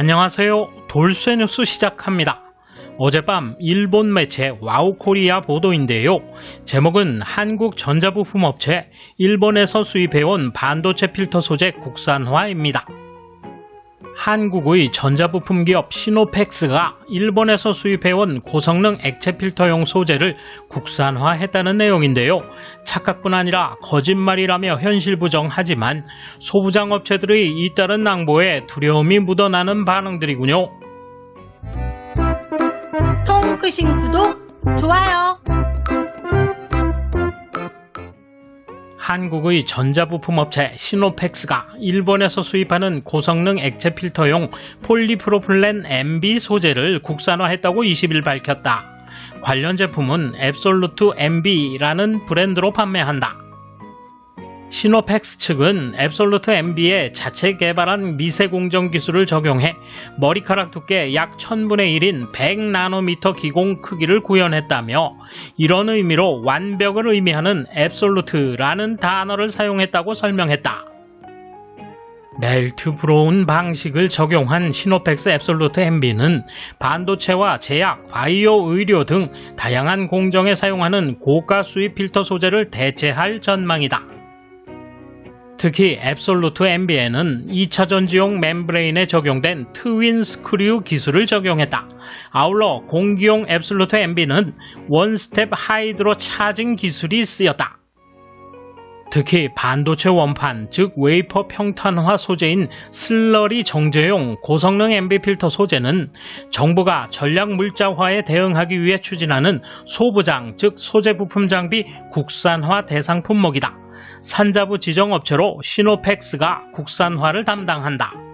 안녕하세요. 돌쇠 뉴스 시작합니다. 어젯밤 일본 매체 와우코리아 보도인데요. 제목은 한국 전자부품 업체 일본에서 수입해온 반도체 필터 소재 국산화입니다. 한국의 전자부품 기업 시노펙스가 일본에서 수입해온 고성능 액체 필터용 소재를 국산화했다는 내용인데요. 착각뿐 아니라 거짓말이라며 현실 부정하지만 소부장 업체들의 잇따른 낭보에 두려움이 묻어나는 반응들이군요. 통 크신 구독, 좋아요. 한국의 전자부품 업체 시노펙스가 일본에서 수입하는 고성능 액체 필터용 폴리프로플렌 MB 소재를 국산화했다고 20일 밝혔다. 관련 제품은 앱솔루트 MB라는 브랜드로 판매한다. 시노펙스 측은 앱솔루트 MB에 자체 개발한 미세 공정 기술을 적용해 머리카락 두께 약 1000분의 1인 100나노미터 기공 크기를 구현했다며 이런 의미로 완벽을 의미하는 앱솔루트라는 단어를 사용했다고 설명했다. 멜트 브로운 방식을 적용한 시노펙스 앱솔루트 MB는 반도체와 제약, 바이오 의료 등 다양한 공정에 사용하는 고가 수입 필터 소재를 대체할 전망이다. 특히 앱솔루트 MB에는 2차 전지용 멤브레인에 적용된 트윈 스크류 기술을 적용했다. 아울러 공기용 앱솔루트 MB는 원스텝 하이드로 차징 기술이 쓰였다. 특히 반도체 원판, 즉 웨이퍼 평탄화 소재인 슬러리 정제용 고성능 MB 필터 소재는 정부가 전략 물자화에 대응하기 위해 추진하는 소부장, 즉 소재 부품 장비 국산화 대상 품목이다. 산자부 지정업체로 시노펙스가 국산화를 담당한다.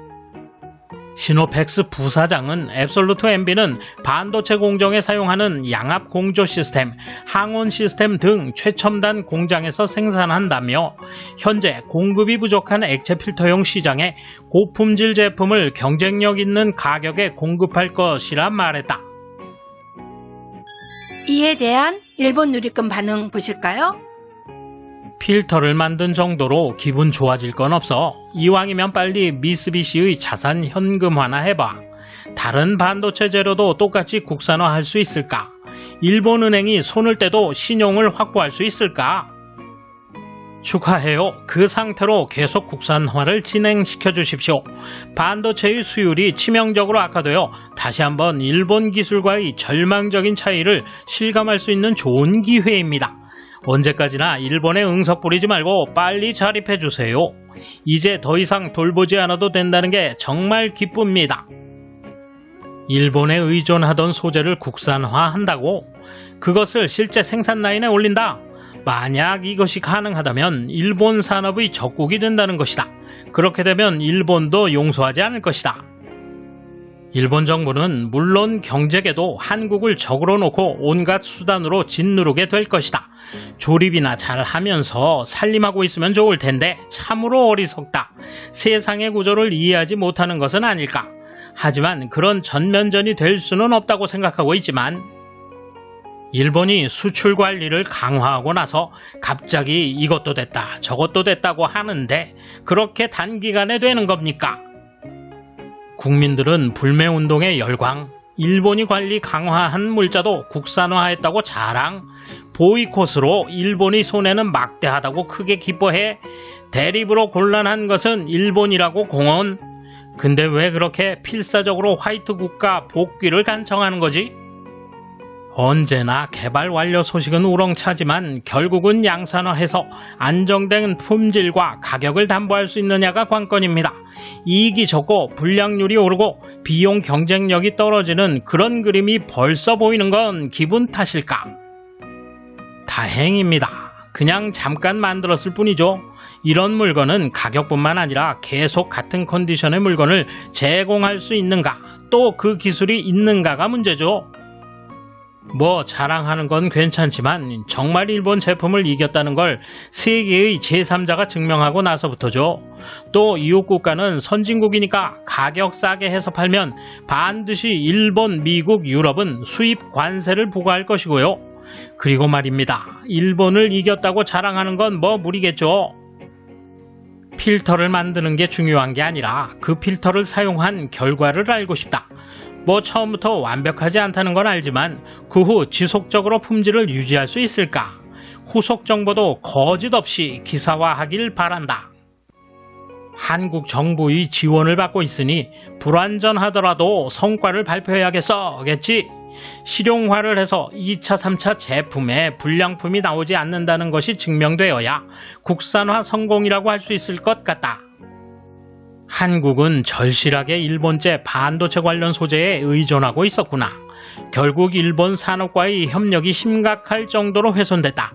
시노펙스 부사장은 앱솔루트 MB는 반도체 공정에 사용하는 양압 공조 시스템, 항온 시스템 등 최첨단 공장에서 생산한다며 현재 공급이 부족한 액체 필터용 시장에 고품질 제품을 경쟁력 있는 가격에 공급할 것이라 말했다. 이에 대한 일본 누리꾼 반응 보실까요? 필터를 만든 정도로 기분 좋아질 건 없어. 이왕이면 빨리 미쓰비시의 자산 현금화나 해봐. 다른 반도체 재료도 똑같이 국산화 할 수 있을까? 일본은행이 손을 떼도 신용을 확보할 수 있을까? 축하해요. 그 상태로 계속 국산화를 진행시켜 주십시오. 반도체의 수율이 치명적으로 악화되어 다시 한번 일본 기술과의 절망적인 차이를 실감할 수 있는 좋은 기회입니다. 언제까지나 일본에 응석 부리지 말고 빨리 자립해 주세요. 이제 더 이상 돌보지 않아도 된다는 게 정말 기쁩니다. 일본에 의존하던 소재를 국산화한다고? 그것을 실제 생산 라인에 올린다? 만약 이것이 가능하다면 일본 산업의 적국이 된다는 것이다. 그렇게 되면 일본도 용서하지 않을 것이다. 일본 정부는 물론 경제계도 한국을 적으로 놓고 온갖 수단으로 짓누르게 될 것이다. 조립이나 잘 하면서 살림하고 있으면 좋을 텐데 참으로 어리석다. 세상의 구조를 이해하지 못하는 것은 아닐까. 하지만 그런 전면전이 될 수는 없다고 생각하고 있지만 일본이 수출 관리를 강화하고 나서 갑자기 이것도 됐다, 저것도 됐다고 하는데 그렇게 단기간에 되는 겁니까? 국민들은 불매운동의 열광, 일본이 관리 강화한 물자도 국산화했다고 자랑, 보이콧으로 일본이 손해는 막대하다고 크게 기뻐해 대립으로 곤란한 것은 일본이라고 공언. 근데 왜 그렇게 필사적으로 화이트 국가 복귀를 간청하는 거지? 언제나 개발 완료 소식은 우렁차지만 결국은 양산화해서 안정된 품질과 가격을 담보할 수 있느냐가 관건입니다. 이익이 적고 불량률이 오르고 비용 경쟁력이 떨어지는 그런 그림이 벌써 보이는 건 기분 탓일까? 다행입니다. 그냥 잠깐 만들었을 뿐이죠. 이런 물건은 가격뿐만 아니라 계속 같은 컨디션의 물건을 제공할 수 있는가, 또 그 기술이 있는가가 문제죠. 뭐 자랑하는 건 괜찮지만 정말 일본 제품을 이겼다는 걸 세계의 제3자가 증명하고 나서부터죠. 또 이웃 국가는 선진국이니까 가격 싸게 해서 팔면 반드시 일본, 미국, 유럽은 수입 관세를 부과할 것이고요. 그리고 말입니다. 일본을 이겼다고 자랑하는 건 뭐 무리겠죠. 필터를 만드는 게 중요한 게 아니라 그 필터를 사용한 결과를 알고 싶다. 뭐 처음부터 완벽하지 않다는 건 알지만 그 후 지속적으로 품질을 유지할 수 있을까? 후속 정보도 거짓 없이 기사화하길 바란다. 한국 정부의 지원을 받고 있으니 불완전하더라도 성과를 발표해야겠어겠지. 실용화를 해서 2차, 3차 제품에 불량품이 나오지 않는다는 것이 증명되어야 국산화 성공이라고 할 수 있을 것 같다. 한국은 절실하게 일본제 반도체 관련 소재에 의존하고 있었구나. 결국 일본 산업과의 협력이 심각할 정도로 훼손됐다.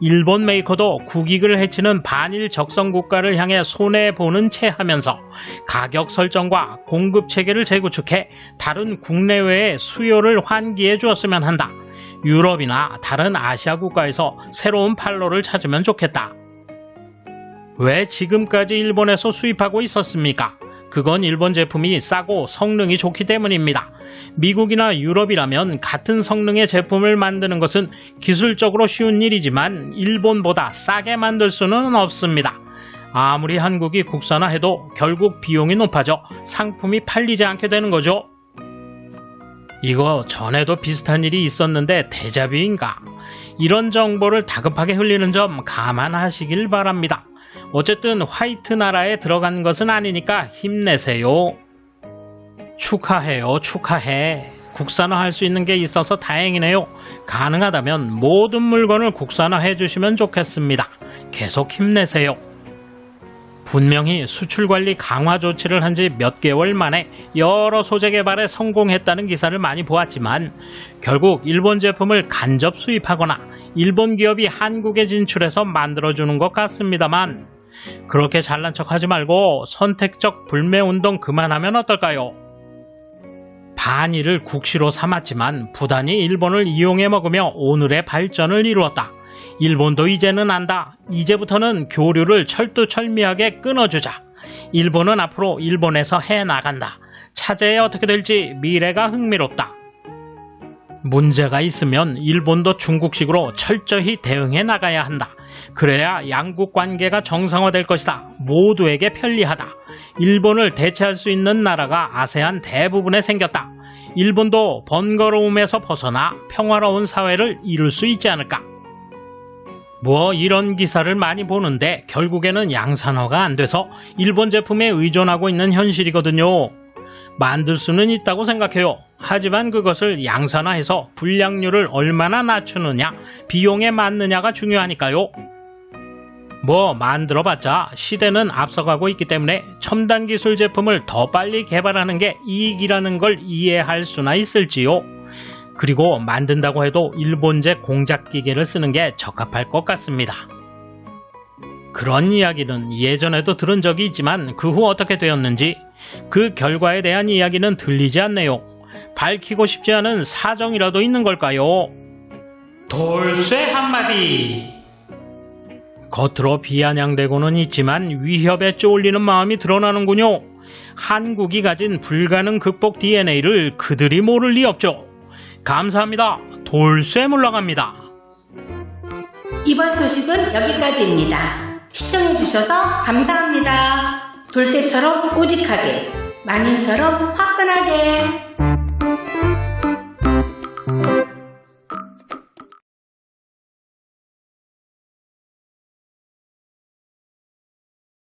일본 메이커도 국익을 해치는 반일 적성 국가를 향해 손해보는 채 하면서 가격 설정과 공급 체계를 재구축해 다른 국내외의 수요를 환기해 주었으면 한다. 유럽이나 다른 아시아 국가에서 새로운 판로를 찾으면 좋겠다. 왜 지금까지 일본에서 수입하고 있었습니까? 그건 일본 제품이 싸고 성능이 좋기 때문입니다. 미국이나 유럽이라면 같은 성능의 제품을 만드는 것은 기술적으로 쉬운 일이지만 일본보다 싸게 만들 수는 없습니다. 아무리 한국이 국산화해도 결국 비용이 높아져 상품이 팔리지 않게 되는 거죠. 이거 전에도 비슷한 일이 있었는데 대자뷰인가? 이런 정보를 다급하게 흘리는 점 감안하시길 바랍니다. 어쨌든 화이트 나라에 들어간 것은 아니니까 힘내세요. 축하해요, 축하해. 국산화할 수 있는 게 있어서 다행이네요. 가능하다면 모든 물건을 국산화해 주시면 좋겠습니다. 계속 힘내세요. 분명히 수출 관리 강화 조치를 한 지 몇 개월 만에 여러 소재 개발에 성공했다는 기사를 많이 보았지만 결국 일본 제품을 간접 수입하거나 일본 기업이 한국에 진출해서 만들어주는 것 같습니다만 그렇게 잘난 척 하지 말고 선택적 불매 운동 그만하면 어떨까요? 반일을 국시로 삼았지만 부단히 일본을 이용해 먹으며 오늘의 발전을 이루었다. 일본도 이제는 안다. 이제부터는 교류를 철두철미하게 끊어주자. 일본은 앞으로 일본에서 해 나간다. 차제에 어떻게 될지 미래가 흥미롭다. 문제가 있으면 일본도 중국식으로 철저히 대응해 나가야 한다. 그래야 양국 관계가 정상화될 것이다. 모두에게 편리하다. 일본을 대체할 수 있는 나라가 아세안 대부분에 생겼다. 일본도 번거로움에서 벗어나 평화로운 사회를 이룰 수 있지 않을까? 뭐 이런 기사를 많이 보는데 결국에는 양산화가 안 돼서 일본 제품에 의존하고 있는 현실이거든요. 만들 수는 있다고 생각해요. 하지만 그것을 양산화해서 불량률을 얼마나 낮추느냐, 비용에 맞느냐가 중요하니까요. 뭐 만들어봤자 시대는 앞서가고 있기 때문에 첨단 기술 제품을 더 빨리 개발하는 게 이익이라는 걸 이해할 수나 있을지요. 그리고 만든다고 해도 일본제 공작 기계를 쓰는 게 적합할 것 같습니다. 그런 이야기는 예전에도 들은 적이 있지만 그 후 어떻게 되었는지 그 결과에 대한 이야기는 들리지 않네요. 밝히고 싶지 않은 사정이라도 있는 걸까요? 돌쇠 한마디! 겉으로 비아냥대고는 있지만 위협에 쫄리는 마음이 드러나는군요. 한국이 가진 불가능 극복 DNA를 그들이 모를 리 없죠. 감사합니다. 돌쇠 물러갑니다. 이번 소식은 여기까지입니다. 시청해주셔서 감사합니다. 돌쇠처럼 꾸직하게, 마님처럼 화끈하게.